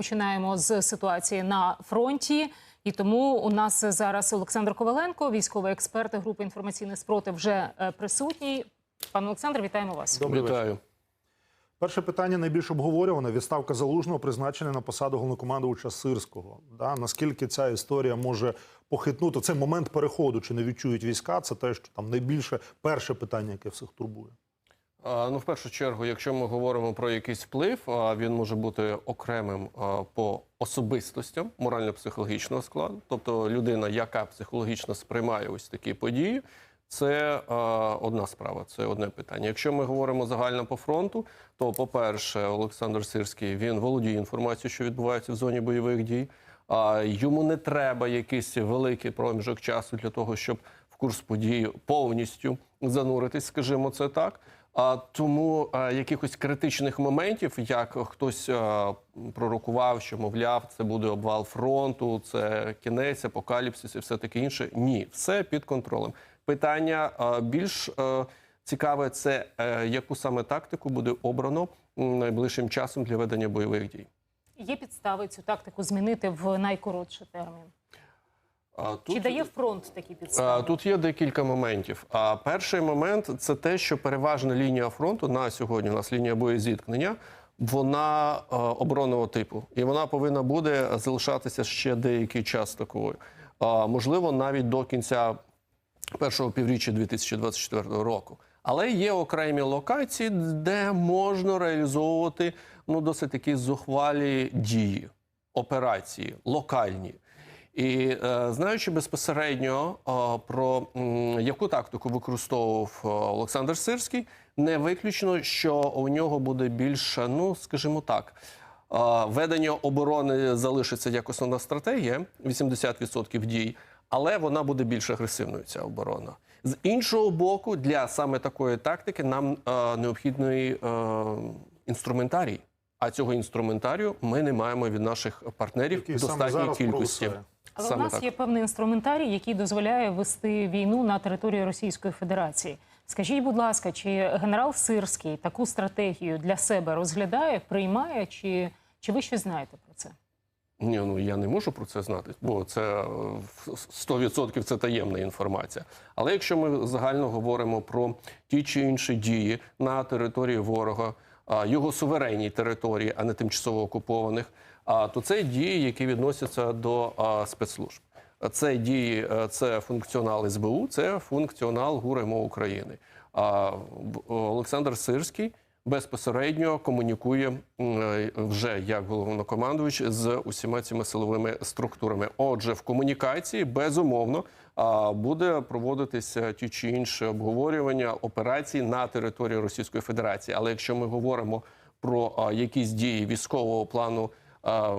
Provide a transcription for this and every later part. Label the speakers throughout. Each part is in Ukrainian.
Speaker 1: починаємо з ситуації на фронті. І тому у нас зараз Олександр Коваленко, військовий експерт групи інформаційний спротив, вже е, присутній. Пане Олександр, вітаємо вас.
Speaker 2: Добрий.
Speaker 3: Вітаю.
Speaker 2: Перше питання найбільш обговорюване. Відставка залужного призначення на посаду головнокомандувача Сирського. Да? Наскільки ця історія може похитнути це момент переходу, чи не відчують війська? Це те, що там найбільше перше питання, яке всіх турбує.
Speaker 3: Ну, в першу чергу, якщо ми говоримо про якийсь вплив, він може бути окремим по особистостям морально-психологічного складу, тобто людина, яка психологічно сприймає ось такі події. Це одна справа, це одне питання. Якщо ми говоримо загально по фронту, то, по-перше, Олександр Сирський він володіє інформацією, що відбувається в зоні бойових дій. А йому не треба якийсь великий проміжок часу для того, щоб в курс подій повністю зануритись, скажімо це так. А тому а, якихось критичних моментів, як хтось а, пророкував, що мовляв, це буде обвал фронту, це кінець, апокаліпсис і все таке інше. Ні, все під контролем. Питання а, більш цікаве це е, яку саме тактику буде обрано найближчим часом для ведення бойових дій.
Speaker 1: Є підстави цю тактику змінити в найкоротший термін.
Speaker 3: А,
Speaker 1: Чи дає фронт такі підстави?
Speaker 3: Тут є декілька моментів. А перший момент це те, що переважна лінія фронту на сьогодні, у нас лінія боєзіткнення, вона е, оборонного типу, і вона повинна буде залишатися ще деякий час такою. Можливо, навіть до кінця першого півріччя 2024 року. Але є окремі локації, де можна реалізовувати ну досить такі зухвалі дії, операції, локальні. І е, знаючи безпосередньо е, про яку тактику використовував е, Олександр Сирський, не виключно, що у нього буде більше, ну скажімо так, ведення оборони залишиться як основна стратегія, 80% дій, але вона буде більш агресивною. Ця оборона з іншого боку, для саме такої тактики нам е, необхідний е, інструментарій. А цього інструментарію ми не маємо від наших партнерів
Speaker 2: Який
Speaker 3: в достатній кількості.
Speaker 2: провисає.
Speaker 1: Але
Speaker 3: Саме
Speaker 1: у нас
Speaker 3: так.
Speaker 1: є певний інструментарій, який дозволяє вести війну на території Російської Федерації. Скажіть, будь ласка, чи генерал Сирський таку стратегію для себе розглядає, приймає, чи, чи ви щось знаєте про це?
Speaker 3: Ні, ну я не можу про це знати, бо це е, в 100% це таємна інформація. Але якщо ми загально говоримо про ті чи інші дії на території ворога, його суверенній території, а не тимчасово окупованих, то це дії, які відносяться до спецслужб. Це дії, е, це функціонал СБУ, це функціонал ГУРМО України. А Олександр Сирський безпосередньо комунікує е, вже як головнокомандувач з усіма цими силовими структурами. Отже, в комунікації безумовно буде проводитися ті чи інші обговорювання операцій на території Російської Федерації. Але якщо ми говоримо про якісь дії військового плану а,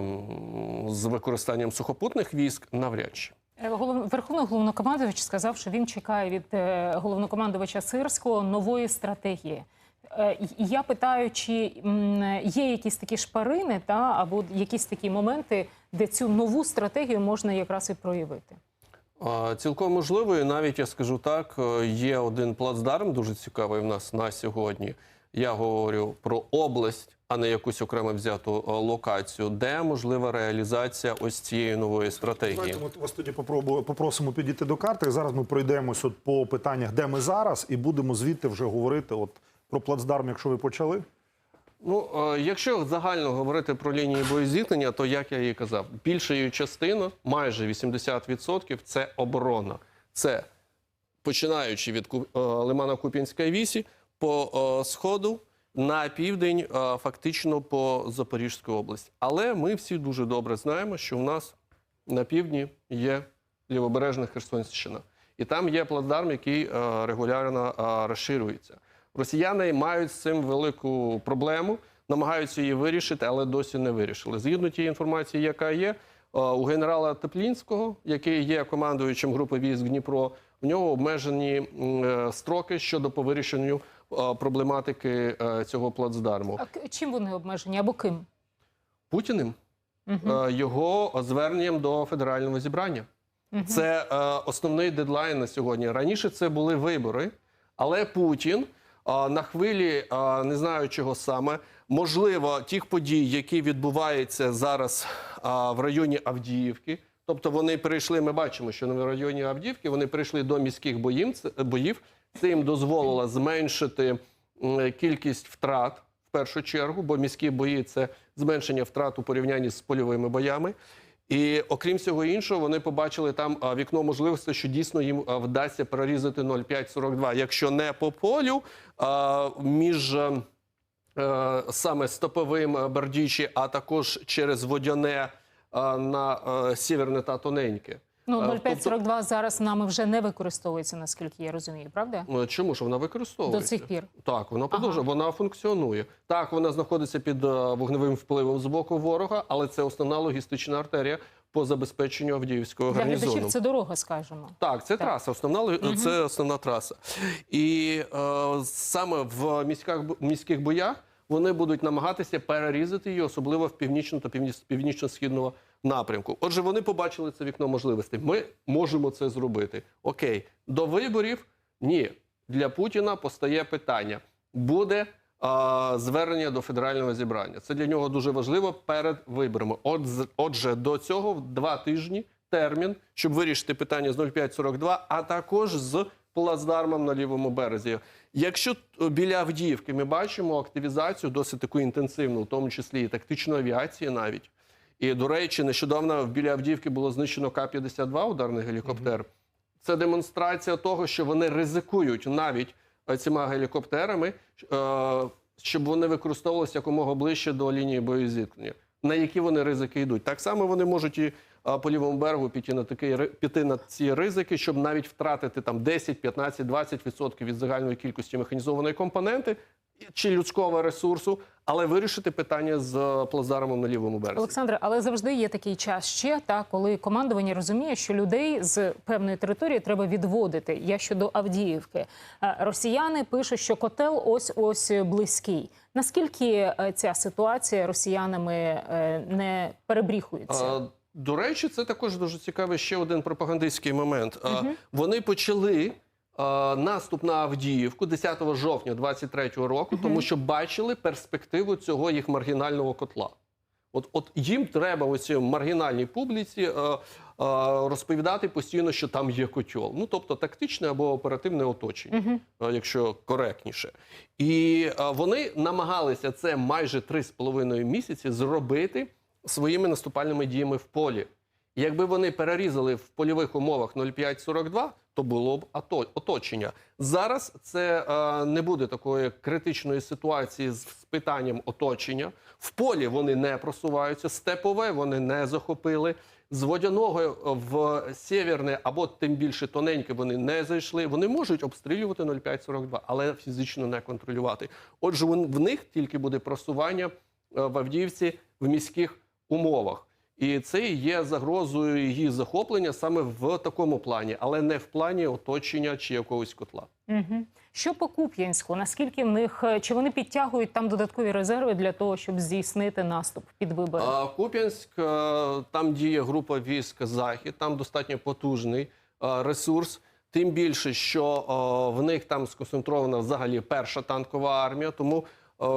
Speaker 3: з використанням сухопутних військ, навряд чи.
Speaker 1: Е, Верховний головнокомандувач сказав, що він чекає від е, головнокомандувача Сирського нової стратегії. Е, я питаю, чи є якісь такі шпарини, та або якісь такі моменти, де цю нову стратегію можна якраз і проявити.
Speaker 3: Цілком можливо, і навіть я скажу так: є один плацдарм дуже цікавий в нас на сьогодні. Я говорю про область, а не якусь окремо взяту е, локацію, де можлива реалізація ось цієї нової стратегії.
Speaker 2: Давайте ми вас тоді попросимо підійти до карти. Зараз ми пройдемось от по питаннях, де ми зараз, і будемо звідти вже говорити от про плацдарм, якщо ви почали.
Speaker 3: Ну, е, якщо загально говорити про лінії боєзіткнення, то як я і казав, більша її частина, майже 80% – це оборона. Це починаючи від е, лимана Куп'янської вісі по е, сходу на південь, е, фактично по Запорізькій області. Але ми всі дуже добре знаємо, що в нас на півдні є лівобережна Херсонщина. І там є плацдарм, який е, регулярно розширюється. Росіяни мають з цим велику проблему, намагаються її вирішити, але досі не вирішили. Згідно тієї інформації, яка є, у генерала Теплінського, який є командуючим групи військ Дніпро, у нього обмежені строки щодо по вирішенню е, проблематики е, цього плацдарму.
Speaker 1: А чим вони обмежені або ким?
Speaker 3: Путіним е, його зверненням до федерального зібрання.
Speaker 1: Мгм.
Speaker 3: Це е, основний дедлайн на сьогодні. Раніше це були вибори, але Путін на хвилі не знаю чого саме, можливо, тих подій, які відбуваються зараз в районі Авдіївки. Тобто вони перейшли. Ми бачимо, що в районі Авдіївки вони прийшли до міських боїв. Їм дозволило зменшити кількість втрат в першу чергу, бо міські бої це зменшення втрат у порівнянні з польовими боями. І окрім всього іншого, вони побачили там вікно можливості, що дійсно їм вдасться прорізати 0,542. Якщо не по полю, між е, е, саме стоповим е, Бердічі, а також через водяне на сіверне та тоненьке.
Speaker 1: Ну,
Speaker 3: Е,
Speaker 1: 0,542 зараз нами вже не використовується, наскільки я розумію, правда?
Speaker 3: Ну, Чому ж вона використовується?
Speaker 1: До цих пір.
Speaker 3: Так, вона продовжує, вона функціонує. Так, вона знаходиться під е, вогневим впливом з боку ворога, але це основна логістична артерія по забезпеченню Авдіївського
Speaker 1: Для глядачів це дорога, скажімо.
Speaker 3: Так, це траса, основна ли- це основна траса. І е, саме в міськах міських боях вони будуть намагатися перерізати її, особливо в північно та північно-східного напрямку. Отже, вони побачили це вікно можливостей. Ми можемо це зробити. Окей, до виборів ні. Для Путіна постає питання: буде а, звернення до федерального зібрання. Це для нього дуже важливо перед виборами. Отже, до цього два тижні термін, щоб вирішити питання з 0542, а також з плацдармом на лівому березі. Якщо е, біля Авдіївки ми бачимо активізацію досить таку інтенсивну, в тому числі і тактичної авіації навіть. І, до речі, нещодавно біля Авдіївки було знищено К-52 ударний гелікоптер. Це демонстрація того, що вони ризикують навіть е, цими гелікоптерами, е, щоб вони використовувалися якомога ближче до лінії боєзіткнення. На які вони ризики йдуть? Так само вони можуть і по лівому берегу піти на такий піти на ці ризики, щоб навіть втратити там 10, 15, 20% від загальної кількості механізованої компоненти чи людського ресурсу, але вирішити питання з е, плацдармом на лівому березі.
Speaker 1: Олександре, але завжди є такий час ще, та коли командування розуміє, що людей з певної території треба відводити. Я щодо Авдіївки. Е, Росіяни пишуть, що котел ось ось близький. Наскільки е, ця ситуація росіянами не перебріхується?
Speaker 3: А, До речі, це також дуже цікавий ще один пропагандистський момент. А, Вони почали а, наступ на Авдіївку 10 жовтня 23-го року, тому що бачили перспективу цього їх маргінального котла. От, от їм треба оцій маргінальній публіці е, е, розповідати постійно, що там є котел. Ну тобто тактичне або оперативне оточення, е, якщо коректніше. І е, вони намагалися це майже 3,5 місяці зробити своїми наступальними діями в полі. Якби вони перерізали в польових умовах 0,542, то було б оточення. Зараз це е, не буде такої критичної ситуації з, питанням оточення. В полі вони не просуваються, степове вони не захопили. З водяного в сєвєрне або тим більше тоненьке вони не зайшли. Вони можуть обстрілювати 0,542, але фізично не контролювати. Отже, в них тільки буде просування е, в Авдіївці в міських умовах. І це є загрозою її захоплення саме в такому плані, але не в плані оточення чи якогось котла.
Speaker 1: Угу. Що по Куп'янську? Наскільки в них е, чи вони підтягують там додаткові резерви для того, щоб здійснити наступ під вибори?
Speaker 3: А, Куп'янськ е, там діє група військ Захід, там достатньо потужний е, ресурс. Тим більше, що в них там сконцентрована взагалі перша танкова армія. Тому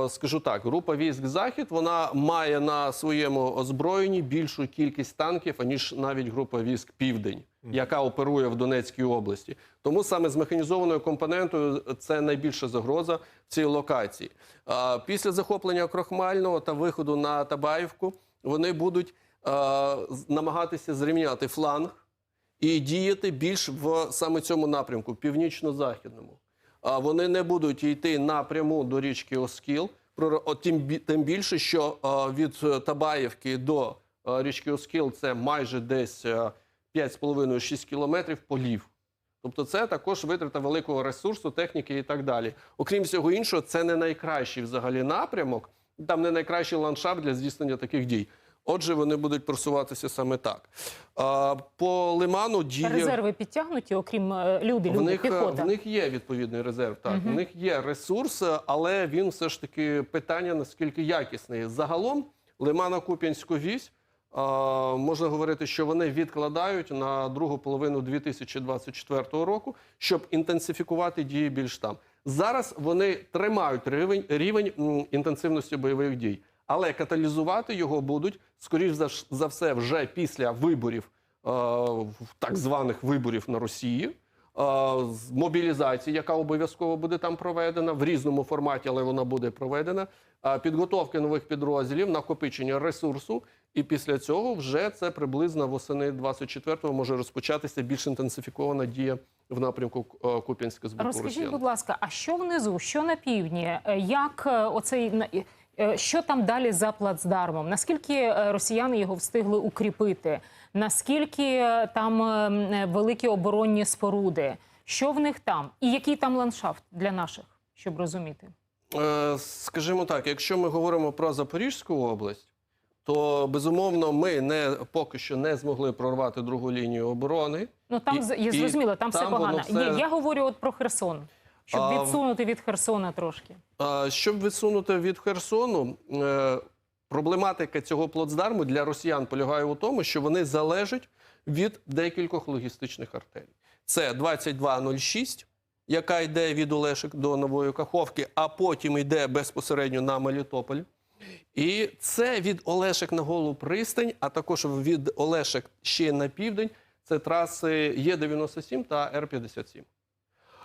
Speaker 3: скажу так: група військ Захід вона має на своєму озброєнні більшу кількість танків, аніж навіть група військ Південь, яка оперує в Донецькій області. Тому саме з механізованою компонентою це найбільша загроза в цій локації. Після захоплення Крохмального та виходу на Табаївку вони будуть е, намагатися зрівняти фланг і діяти більш в саме цьому напрямку, північно-західному. Вони не будуть йти напряму до річки Оскіл. Тим, більше, що е, від е, Табаївки до е, річки Оскіл це майже десь е, 5,5-6 кілометрів полів. Тобто це також витрата великого ресурсу, техніки і так далі. Окрім всього іншого, це не найкращий взагалі напрямок, там не найкращий ландшафт для здійснення таких дій. Отже, вони будуть просуватися саме так. А, по лиману діє
Speaker 1: Резерви підтягнуті, окрім е, люди,
Speaker 3: в них, е,
Speaker 1: піхота.
Speaker 3: в них є відповідний резерв. Так, в них є ресурс, але він все ж таки питання наскільки якісний. Загалом Лимано-Куп'янську вісь. е, Можна говорити, що вони відкладають на другу половину 2024 року, щоб інтенсифікувати дії більш там. Зараз вони тримають рівень, рівень інтенсивності бойових дій, але каталізувати його будуть, скоріш за, все, вже після виборів, е, так званих виборів на Росії. е, Мобілізації, яка обов'язково буде там проведена в різному форматі, але вона буде проведена. е, Підготовки нових підрозділів, накопичення ресурсу, і після цього вже це приблизно восени 24-го може розпочатися більш інтенсифікована дія в напрямку Куп'янська збору
Speaker 1: Розкажіть,
Speaker 3: росіян.
Speaker 1: будь ласка, а що внизу, що на півдні? Як оцей що там далі за плацдармом? Наскільки е, росіяни його встигли укріпити? Наскільки е, там е, е, великі оборонні споруди? Що в них там? І який там ландшафт для наших, щоб розуміти?
Speaker 3: Е, Скажімо так, якщо ми говоримо про Запорізьку область, то безумовно ми не поки що не змогли прорвати другу лінію оборони.
Speaker 1: Ну там
Speaker 3: І-
Speaker 1: з- я
Speaker 3: і
Speaker 1: зрозуміла, там, все погано.
Speaker 3: все-
Speaker 1: Ні, я говорю от про Херсон, щоб відсунути від Херсона трошки.
Speaker 3: А, Щоб відсунути від Херсону, е, проблематика цього плацдарму для росіян полягає у тому, що вони залежать від декількох логістичних артерій. Це 2206, яка йде від Олешек до Нової Каховки, а потім йде безпосередньо на Мелітополь. І це від Олешек на Голу пристань, а також від Олешек ще на південь. Це траси Є97 та Р-57.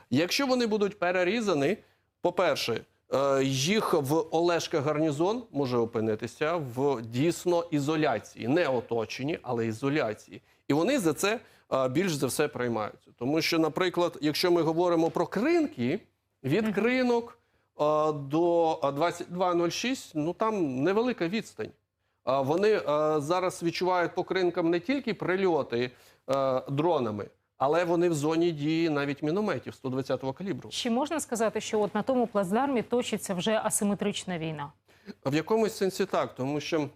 Speaker 3: Якщо вони будуть перерізані, по-перше, е, їх в Олешка гарнізон може опинитися в дійсно ізоляції, не оточенні, але ізоляції. І вони за це е, більш за все приймаються. Тому що, наприклад, якщо ми говоримо про кринки, від кринок е, до е, 2206, ну там невелика відстань. Вони зараз відчувають по кринкам не тільки прильоти дронами, але вони в зоні дії навіть мінометів 120-го калібру.
Speaker 1: Чи можна сказати, що от на тому плацдармі точиться вже асиметрична війна?
Speaker 3: В якомусь сенсі так, тому що е,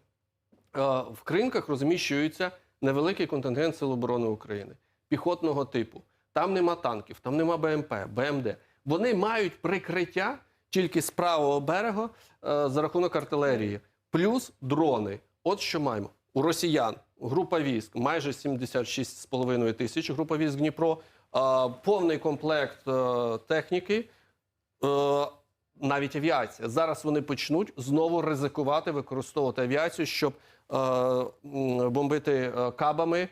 Speaker 3: в кринках розміщується невеликий контингент Сил оборони України піхотного типу. Там нема танків, там нема БМП, БМД. Вони мають прикриття тільки з правого берега е, за рахунок артилерії, плюс дрони. От що маємо. У росіян група військ майже 76,5 тисяч, група військ Дніпро, е, повний комплект е, техніки. Е, навіть авіація. Зараз вони почнуть знову ризикувати використовувати авіацію, щоб е, бомбити кабами е,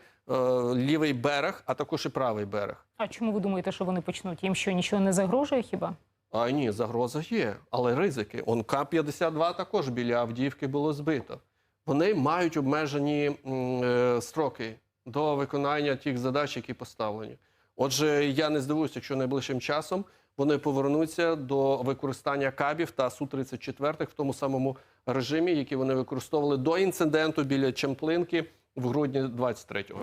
Speaker 3: лівий берег, а також і правий берег.
Speaker 1: А чому ви думаєте, що вони почнуть? Їм що нічого не загрожує хіба?
Speaker 3: А ні, загроза є, але ризики. Он К-52 також біля Авдіївки було збито. Вони мають обмежені е, строки до виконання тих задач, які поставлені. Отже, я не здивуюся, якщо найближчим часом вони повернуться до використання кабів та Су-34 в тому самому режимі, який вони використовували до інциденту біля Чемплинки в грудні 23-го.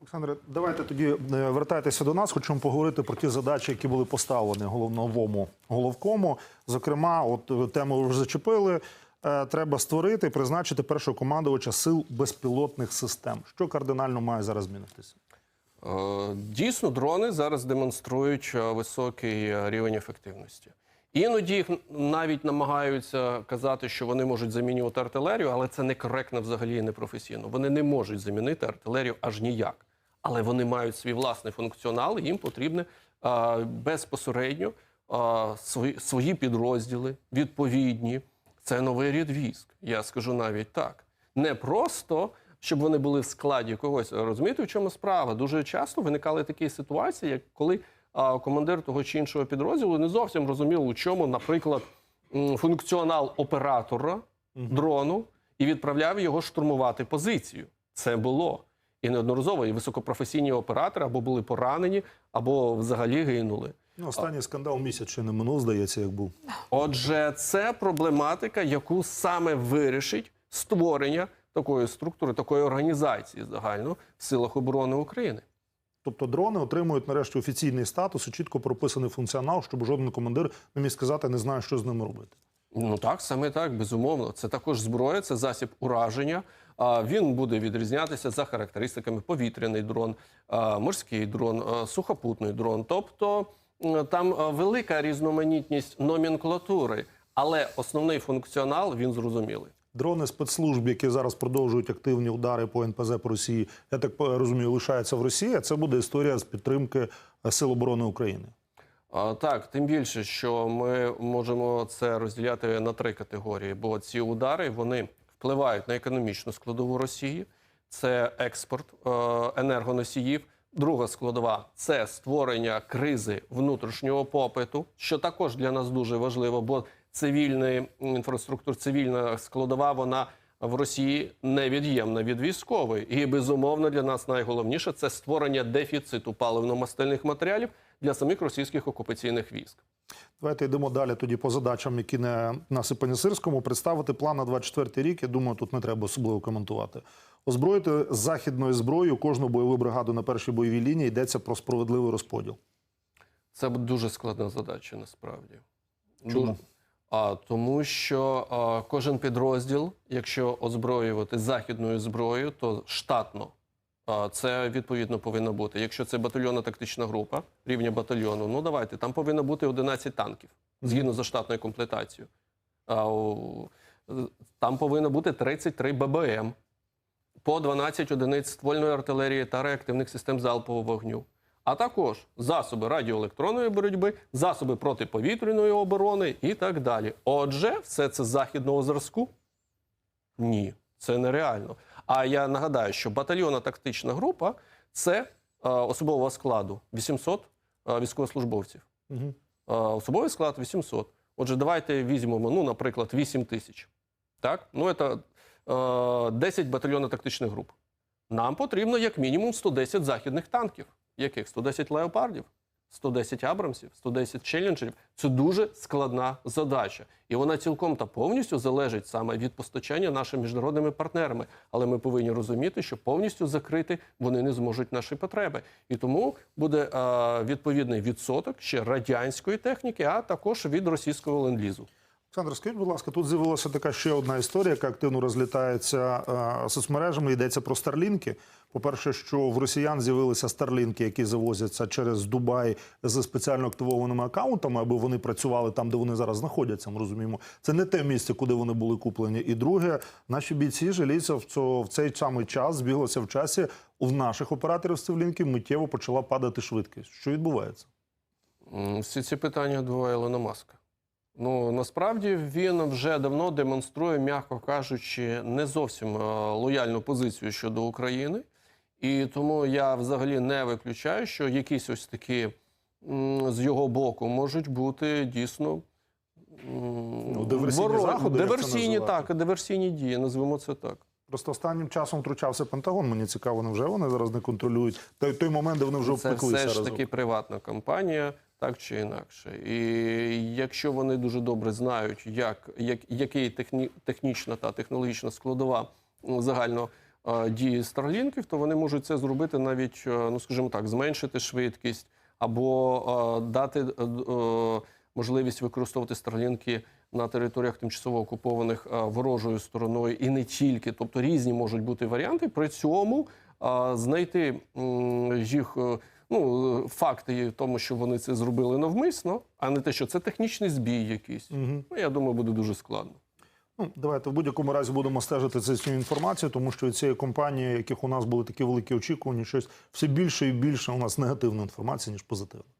Speaker 2: Олександре, давайте тоді е, вертайтеся до нас. Хочемо поговорити про ті задачі, які були поставлені головному головкому. Зокрема, от е, тему ви вже зачепили. Е, Треба створити призначити першого командувача сил безпілотних систем. Що кардинально має зараз змінитися?
Speaker 3: Е, Дійсно, дрони зараз демонструють е, високий рівень ефективності. Іноді їх навіть намагаються казати, що вони можуть замінювати артилерію, але це некоректно взагалі і непрофесійно. Вони не можуть замінити артилерію аж ніяк. Але вони мають свій власний функціонал, і їм потрібно е, безпосередньо свої підрозділи відповідні. Це новий рід військ. Я скажу навіть так. Не просто щоб вони були в складі когось. Розумієте, в чому справа? Дуже часто виникали такі ситуації, як коли а, командир того чи іншого підрозділу не зовсім розумів, у чому, наприклад, функціонал оператора дрону і відправляв його штурмувати позицію. Це було. І неодноразово і високопрофесійні оператори або були поранені, або взагалі гинули.
Speaker 2: Ну, останній скандал місяць ще не минув, здається, як був.
Speaker 3: Отже, це проблематика, яку саме вирішить створення такої структури, такої організації загально в силах оборони України.
Speaker 2: Тобто дрони отримують нарешті офіційний статус і чітко прописаний функціонал, щоб жоден командир не міг сказати, не знає, що з ними робити.
Speaker 3: Ну так, саме так, безумовно. Це також зброя, це засіб ураження. Він буде відрізнятися за характеристиками: повітряний дрон, морський дрон, сухопутний дрон. Тобто там велика різноманітність номенклатури, але основний функціонал він зрозумілий.
Speaker 2: Дрони спецслужб, які зараз продовжують активні удари по НПЗ по Росії, я так розумію, лишаються в Росії. а Це буде історія з підтримки е, Сил оборони України.
Speaker 3: А, так, тим більше, що ми можемо це розділяти на три категорії, бо ці удари вони впливають на економічну складову Росії, це експорт е, енергоносіїв. Друга складова це створення кризи внутрішнього попиту, що також для нас дуже важливо, бо цивільна інфраструктура, цивільна складова, вона в Росії невід'ємна від військової. І безумовно для нас найголовніше це створення дефіциту паливно-мастильних матеріалів для самих російських окупаційних військ.
Speaker 2: Давайте йдемо далі тоді по задачам, які не насипані Сирському. Представити план на 24 рік. Я думаю, тут не треба особливо коментувати. Озброїти західною зброєю кожну бойову бригаду на першій бойовій лінії йдеться про справедливий розподіл.
Speaker 3: Це дуже складна задача насправді.
Speaker 2: Чому?
Speaker 3: Дуже. А, тому що а, кожен підрозділ, якщо озброювати західною зброєю, то штатно це відповідно повинно бути. Якщо це батальйонна тактична група рівня батальйону, ну давайте там повинно бути 11 танків згідно за штатною комплектацією. Там повинно бути 33 ББМ, по 12 одиниць ствольної артилерії та реактивних систем залпового вогню а також засоби радіоелектронної боротьби, засоби протиповітряної оборони і так далі. Отже, все це західного зразку? Ні, це нереально. А я нагадаю, що батальйонна тактична група це е, особового складу 800 е, військовослужбовців.
Speaker 2: Угу.
Speaker 3: Особовий склад 800. Отже, давайте візьмемо, ну, наприклад, 8 тисяч. Так? Ну, це е, 10 батальйонно-тактичних груп. Нам потрібно як мінімум 110 західних танків. Яких? 110 леопардів, 110 абрамсів, 110 челленджерів. Це дуже складна задача. І вона цілком та повністю залежить саме від постачання нашими міжнародними партнерами. Але ми повинні розуміти, що повністю закрити вони не зможуть наші потреби. І тому буде е, відповідний відсоток ще радянської техніки, а також від російського ленд-лізу.
Speaker 2: Олександр, скажіть, будь ласка, тут з'явилася така ще одна історія, яка активно розлітається е, соцмережами. Йдеться про старлінки. По-перше, що в росіян з'явилися старлінки, які завозяться через Дубай з спеціально активованими акаунтами, аби вони працювали там, де вони зараз знаходяться. Ми розуміємо, це не те місце, куди вони були куплені. І друге, наші бійці жаліться в в цей самий час, збіглося в часі. У наших операторів старлінків миттєво почала падати швидкість. Що відбувається?
Speaker 3: Всі ці питання до Елона Маска. Ну насправді він вже давно демонструє, м'яко кажучи, не зовсім е, лояльну позицію щодо України. І тому я взагалі не виключаю, що якісь ось такі з його боку можуть бути дійсно
Speaker 2: Ну, диверсійні
Speaker 3: воро-
Speaker 2: заходи,
Speaker 3: диверсійні, так, диверсійні дії, назвемо це так.
Speaker 2: Просто останнім часом втручався Пентагон. Мені цікаво, невже вони зараз не контролюють той, той момент, де вони вже
Speaker 3: Це все ж таки приватна компанія, так чи інакше. І якщо вони дуже добре знають, як, як який техні, технічна та технологічна складова загально е, дії старлінків, то вони можуть це зробити навіть, е, ну скажімо так, зменшити швидкість або е, дати можливість використовувати старлінки на територіях тимчасово окупованих ворожою стороною і не тільки, тобто різні можуть бути варіанти. При цьому знайти їх. Ну, факти є в тому, що вони це зробили навмисно, а не те, що це технічний збій якийсь.
Speaker 2: Угу.
Speaker 3: Ну, я думаю, буде дуже складно.
Speaker 2: Ну, давайте в будь-якому разі будемо стежити за цю інформацію, тому що від цієї компанії, яких у нас були такі великі очікування, щось все більше і більше у нас негативної інформації, ніж позитивної.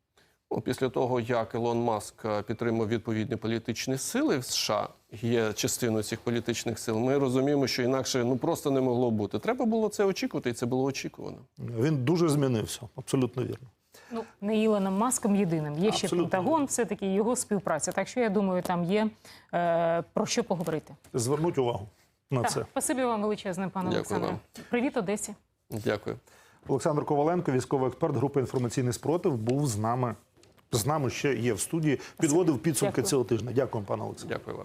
Speaker 3: Ну, після того, як Ілон Маск е, підтримав відповідні політичні сили в США, є частиною цих політичних сил, ми розуміємо, що інакше ну просто не могло бути. Треба було це очікувати, і це було очікувано.
Speaker 2: Він дуже змінився, абсолютно вірно.
Speaker 1: Ну, не Ілоном Маском єдиним. Є ще Пентагон, все-таки його співпраця. Так що я думаю, там є е, про що поговорити.
Speaker 2: Звернуть увагу на
Speaker 1: Так,
Speaker 2: це.
Speaker 1: спасибі вам величезне, пане Олександре. Привіт, Одесі.
Speaker 3: Дякую.
Speaker 2: Олександр Коваленко, військовий експерт групи інформаційний спротив, був з нами. З нами ще є в студії. Підводив підсумки
Speaker 1: Дякую.
Speaker 2: цього тижня. Дякую, пане Олександр.
Speaker 3: Дякую вам.